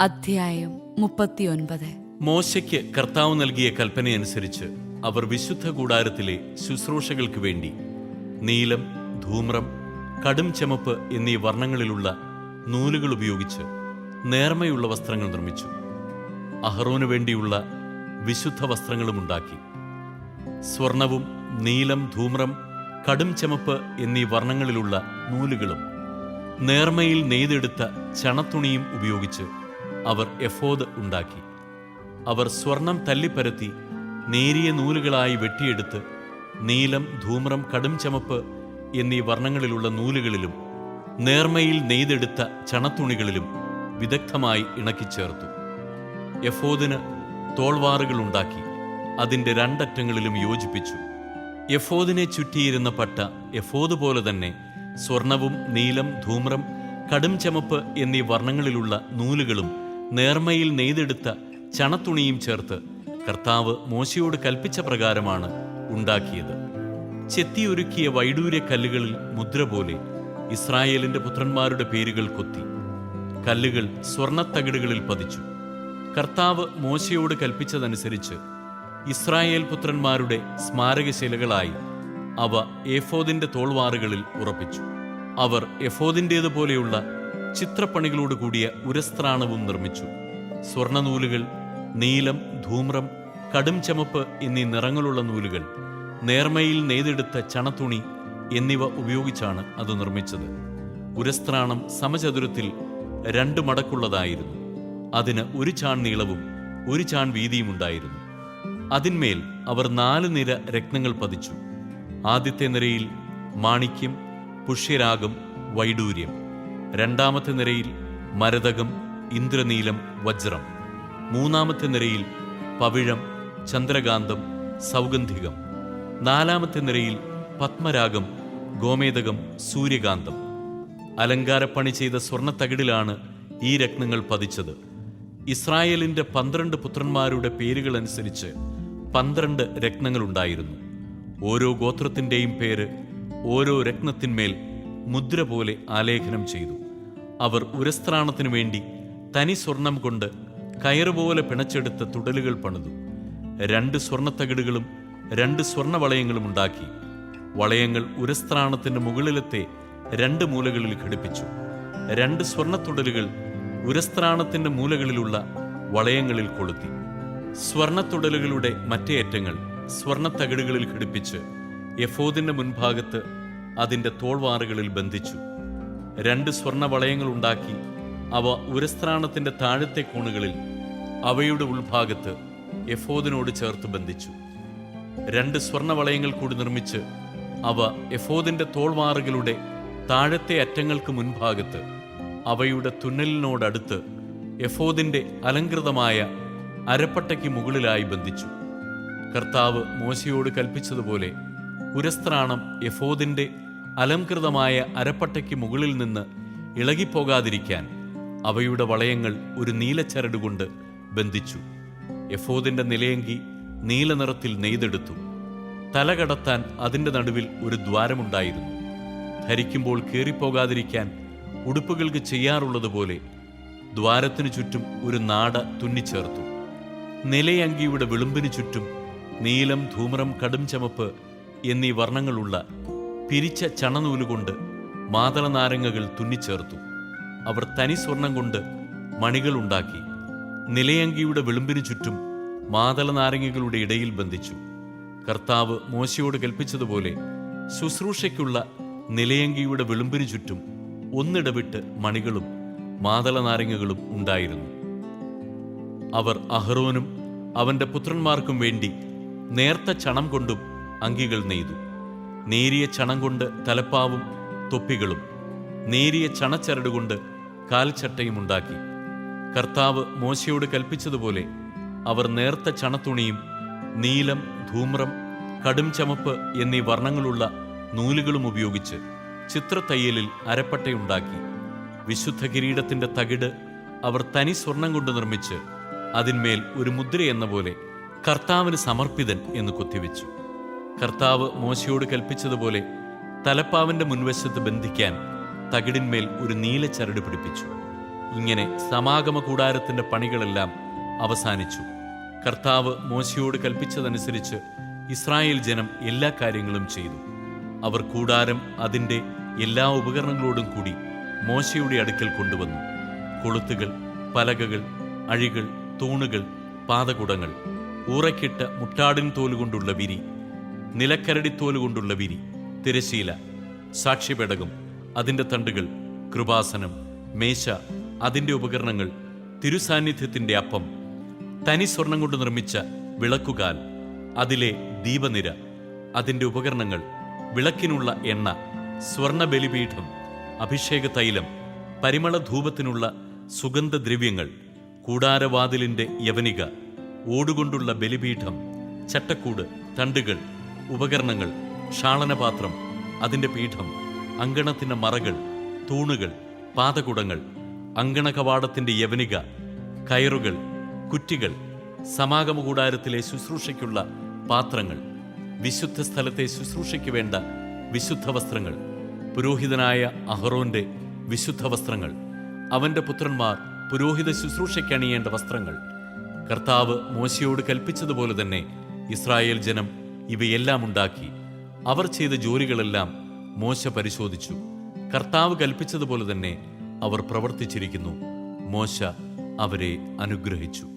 അധ്യായം മുപ്പത്തിയൊൻപത്. മോശയ്ക്ക് കർത്താവ് നൽകിയ കൽപ്പനയനുസരിച്ച് അവർ വിശുദ്ധ കൂടാരത്തിലെ ശുശ്രൂഷകൾക്ക് വേണ്ടി നീലം ധൂമ്രം കടും ചമപ്പ് എന്നീ വർണങ്ങളിലുള്ള നൂലുകൾ ഉപയോഗിച്ച് നേർമയുള്ള വസ്ത്രങ്ങൾ നിർമ്മിച്ചു. അഹറോന് വേണ്ടിയുള്ള വിശുദ്ധ വസ്ത്രങ്ങളും ഉണ്ടാക്കി. സ്വർണവും നീലം ധൂമ്രം കടും ചമപ്പ് എന്നീ വർണങ്ങളിലുള്ള നൂലുകളും നേർമയിൽ നെയ്തെടുത്ത ചണത്തുണിയും ഉപയോഗിച്ച് അവർ എഫോദ് ഉണ്ടാക്കി. അവർ സ്വർണം തല്ലിപ്പരത്തി നേരിയ നൂലുകളായി വെട്ടിയെടുത്ത് നീലം ധൂമ്രം കടും ചമപ്പ് എന്നീ വർണങ്ങളിലുള്ള നൂലുകളിലും നേർമയിൽ നെയ്തെടുത്ത ചണത്തുണികളിലും വിദഗ്ധമായി ഇണക്കിച്ചേർത്തു. എഫോദിന് തോൾവാറുകൾ ഉണ്ടാക്കി അതിന്റെ രണ്ടറ്റങ്ങളിലും യോജിപ്പിച്ചു. എഫോദിനെ ചുറ്റിയിരുന്ന പട്ട എഫോദ് പോലെ തന്നെ സ്വർണവും നീലം ധൂമ്രം കടും ചമപ്പ് എന്നീ വർണങ്ങളിലുള്ള നൂലുകളും നേർമയിൽ നെയ്തെടുത്ത ചണത്തുണിയും ചേർത്ത് കർത്താവ് മോശയോട് കൽപ്പിച്ച പ്രകാരമാണ് ഉണ്ടാക്കിയത്. ചെത്തിയൊരുക്കിയ വൈഡൂര്യ കല്ലുകളിൽ മുദ്ര പോലെ ഇസ്രായേലിന്റെ പുത്രന്മാരുടെ പേരുകൾ കൊത്തി. കല്ലുകൾ സ്വർണത്തകിടുകളിൽ പതിച്ചു. കർത്താവ് മോശയോട് കൽപ്പിച്ചതനുസരിച്ച് ഇസ്രായേൽ പുത്രന്മാരുടെ സ്മാരകശിലകളായി അവ എഫോദിന്റെ തോൾവാറുകളിൽ ഉറപ്പിച്ചു. അവർ എഫോദിന്റേതുപോലെയുള്ള ചിത്രപ്പണികളോട് കൂടിയ ഉരസ്ത്രാണവും നിർമ്മിച്ചു. സ്വർണനൂലുകൾ നീലം ധൂമ്രം കടും ചമപ്പ് എന്നീ നിറങ്ങളുള്ള നൂലുകൾ നേർമയിൽ നെയ്തെടുത്ത ചണത്തുണി എന്നിവ ഉപയോഗിച്ചാണ് അത് നിർമ്മിച്ചത്. ഉരസ്ത്രാണം സമചതുരത്തിൽ രണ്ട് മടക്കുള്ളതായിരുന്നു. അതിന് ഒരു ചാൺ നീളവും ഒരു ചാൺ വീതിയും ഉണ്ടായിരുന്നു. അതിന്മേൽ അവർ നാല് നിര രത്നങ്ങൾ പതിച്ചു. ആദ്യത്തെ നിരയിൽ മാണിക്യം പുഷ്യരാഗം വൈഡൂര്യം. രണ്ടാമത്തെ നിരയിൽ മരതകം ഇന്ദ്രനീലം വജ്രം. മൂന്നാമത്തെ നിരയിൽ പവിഴം ചന്ദ്രകാന്തം സൗഗന്ധികം. നാലാമത്തെ നിരയിൽ പത്മരാഗം ഗോമേതകം സൂര്യകാന്തം. അലങ്കാരപ്പണി ചെയ്ത സ്വർണത്തകിടിലാണ് ഈ രത്നങ്ങൾ പതിച്ചത്. ഇസ്രായേലിന്റെ പന്ത്രണ്ട് പുത്രന്മാരുടെ പേരുകൾ അനുസരിച്ച് പന്ത്രണ്ട് രത്നങ്ങളുണ്ടായിരുന്നു. ഓരോ ഗോത്രത്തിന്റെയും പേര് ഓരോ രത്നത്തിന്മേൽ മുദ്ര പോലെ ആലേഖനം ചെയ്തു. അവർ ഉരസ്ത്രാണത്തിനു വേണ്ടി തനി സ്വർണം കൊണ്ട് കയറുപോലെ പിണച്ചെടുത്ത തുടലുകൾ പണിതു. രണ്ട് സ്വർണത്തകിടുകളും രണ്ട് സ്വർണവളയങ്ങളും ഉണ്ടാക്കി. വളയങ്ങൾ ഉരസ്ത്രാണത്തിന്റെ മുകളിലത്തെ രണ്ട് മൂലകളിൽ ഘടിപ്പിച്ചു. രണ്ട് സ്വർണത്തുടലുകൾ ഉരസ്ത്രാണത്തിന്റെ മൂലകളിലുള്ള വളയങ്ങളിൽ കൊളുത്തി. സ്വർണത്തുടലുകളുടെ മറ്റേ അറ്റങ്ങൾ സ്വർണത്തകിടുകളിൽ ഘടിപ്പിച്ച് യഫോദിന്റെ മുൻഭാഗത്ത് അതിന്റെ തോൾവാറുകളിൽ ബന്ധിച്ചു. രണ്ട് സ്വർണ വളയങ്ങൾ ഉണ്ടാക്കി അവ ഉരസ്ത്രാണത്തിന്റെ താഴത്തെ കോണുകളിൽ അവയുടെ ഉൾഭാഗത്ത് എഫോദിനോട് ചേർത്ത് ബന്ധിച്ചു. രണ്ട് സ്വർണ വളയങ്ങൾ കൂടി നിർമ്മിച്ച് അവ എഫോദിന്റെ തോൾവാറുകളുടെ താഴത്തെ അറ്റങ്ങൾക്ക് മുൻഭാഗത്ത് അവയുടെ തുന്നലിനോടടുത്ത് എഫോദിന്റെ അലങ്കൃതമായ അരപ്പട്ടയ്ക്ക് മുകളിലായി ബന്ധിച്ചു. കർത്താവ് മോശയോട് കൽപ്പിച്ചതുപോലെ ഉരസ്ത്രാണം എഫോദിന്റെ അലംകൃതമായ അരപ്പട്ടയ്ക്ക് മുകളിൽ നിന്ന് ഇളകിപ്പോകാതിരിക്കാൻ അവയുടെ വളയങ്ങൾ ഒരു നീലച്ചരട് കൊണ്ട് ബന്ധിച്ചു. എഫോദിന്റെ നിലയങ്കി നീലനിറത്തിൽ നെയ്തെടുത്തു. തല കടത്താൻ അതിന്റെ നടുവിൽ ഒരു ദ്വാരമുണ്ടായിരുന്നു. ധരിക്കുമ്പോൾ കീറിപ്പോകാതിരിക്കാൻ ഉടുപ്പുകൾക്ക് ചെയ്യാറുള്ളതുപോലെ ദ്വാരത്തിനു ചുറ്റും ഒരു നാട തുന്നിച്ചേർത്തു. നിലയങ്കിയുടെ വിളുമ്പിനു ചുറ്റും നീലം ധൂമ്രം കടും ചമപ്പ് എന്നീ വർണങ്ങളുള്ള പിരിച്ച ചണനൂലുകൊണ്ട് മാതള നാരങ്ങകൾ തുന്നിച്ചേർത്തു. അവർ തനി സ്വർണം കൊണ്ട് മണികൾ ഉണ്ടാക്കി. നിലയങ്കിയുടെ വിളുമ്പിനു ചുറ്റും മാതള നാരങ്ങകളുടെ ഇടയിൽ ബന്ധിച്ചു. കർത്താവ് മോശയോട് കൽപ്പിച്ചതുപോലെ ശുശ്രൂഷയ്ക്കുള്ള നിലയങ്കിയുടെ വിളുമ്പിനു ചുറ്റും ഒന്നിടവിട്ട് മണികളും മാതള നാരങ്ങകളും ഉണ്ടായിരുന്നു. അവർ അഹ്റോനും അവന്റെ പുത്രന്മാർക്കും വേണ്ടി നേർത്ത ചണം കൊണ്ടും അങ്കികൾ നെയ്തു. നേരിയ ചണം കൊണ്ട് തലപ്പാവും തൊപ്പികളും നേരിയ ചണച്ചരട് കൊണ്ട് കാൽച്ചട്ടയും ഉണ്ടാക്കി. കർത്താവ് മോശയോട് കൽപ്പിച്ചതുപോലെ അവർ നേർത്ത ചണത്തുണിയും നീലം ധൂമ്രം കടും ചമപ്പ് എന്നീ വർണങ്ങളുള്ള നൂലുകളും ഉപയോഗിച്ച് ചിത്രത്തയ്യലിൽ അരപ്പട്ടയുണ്ടാക്കി. വിശുദ്ധ കിരീടത്തിന്റെ തകിട് അവർ തനി സ്വർണം കൊണ്ട് നിർമ്മിച്ച് അതിന്മേൽ ഒരു മുദ്രയെന്ന പോലെ കർത്താവിന് സമർപ്പിതൻ എന്ന് കൊത്തിവെച്ചു. കർത്താവ് മോശയോട് കൽപ്പിച്ചതുപോലെ തലപ്പാവിന്റെ മുൻവശത്ത് ബന്ധിക്കാൻ തകിടിന്മേൽ ഒരു നീല ചരട് പിടിപ്പിച്ചു. ഇങ്ങനെ സമാഗമ കൂടാരത്തിന്റെ പണികളെല്ലാം അവസാനിച്ചു. കർത്താവ് മോശയോട് കൽപ്പിച്ചതനുസരിച്ച് ഇസ്രായേൽ ജനം എല്ലാ കാര്യങ്ങളും ചെയ്തു. അവർ കൂടാരം അതിന്റെ എല്ലാ ഉപകരണങ്ങളോടും കൂടി മോശയുടെ അടുക്കൽ കൊണ്ടുവന്നു. കൊളുത്തുകൾ പലകകൾ അഴികൾ തൂണുകൾ പാതകുടങ്ങൾ ഊറക്കിട്ട മുട്ടാടിൻ തോലുകൊണ്ടുള്ള വിരി നിലക്കരടിത്തോൽ കൊണ്ടുള്ള വിരി തിരശീല സാക്ഷ്യപേടകം അതിന്റെ തണ്ടുകൾ കൃപാസനം മേശ അതിന്റെ ഉപകരണങ്ങൾ തിരുസാന്നിധ്യത്തിന്റെ അപ്പം തനി സ്വർണം കൊണ്ട് നിർമ്മിച്ച വിളക്കുകാൽ അതിലെ ദീപനിര അതിന്റെ ഉപകരണങ്ങൾ വിളക്കിനുള്ള എണ്ണ സ്വർണ ബലിപീഠം അഭിഷേക തൈലം പരിമള ധൂപത്തിനുള്ള സുഗന്ധദ്രവ്യങ്ങൾ കൂടാരവാതിലിന്റെ യവനിക ഓടുകൊണ്ടുള്ള ബലിപീഠം ചട്ടക്കൂട് തണ്ടുകൾ ഉപകരണങ്ങൾ ഷാളനപാത്രം അതിന്റെ പീഠം അങ്കണത്തിന്റെ മറകൾ തൂണുകൾ പാതകുടങ്ങൾ അങ്കണ കവാടത്തിന്റെ യവനിക കയറുകൾ കുറ്റികൾ സമാഗമ കൂടാരത്തിലെ ശുശ്രൂഷയ്ക്കുള്ള പാത്രങ്ങൾ വിശുദ്ധ സ്ഥലത്തെ ശുശ്രൂഷയ്ക്ക് വേണ്ട വിശുദ്ധ വസ്ത്രങ്ങൾ പുരോഹിതനായ അഹറോന്റെ വിശുദ്ധ വസ്ത്രങ്ങൾ അവന്റെ പുത്രന്മാർ പുരോഹിത ശുശ്രൂഷയ്ക്ക് അണിയേണ്ട വസ്ത്രങ്ങൾ. കർത്താവ് മോശയോട് കൽപ്പിച്ചതുപോലെ തന്നെ ഇസ്രായേൽ ജനം ഇവയെല്ലാം ഉണ്ടാക്കി അവർ ചെയ്ത ജോലികളെല്ലാം മോശ പരിശോധിച്ചു. കർത്താവ് കൽപ്പിച്ചതുപോലെ തന്നെ അവർ പ്രവർത്തിച്ചിരിക്കുന്നു. മോശ അവരെ അനുഗ്രഹിച്ചു.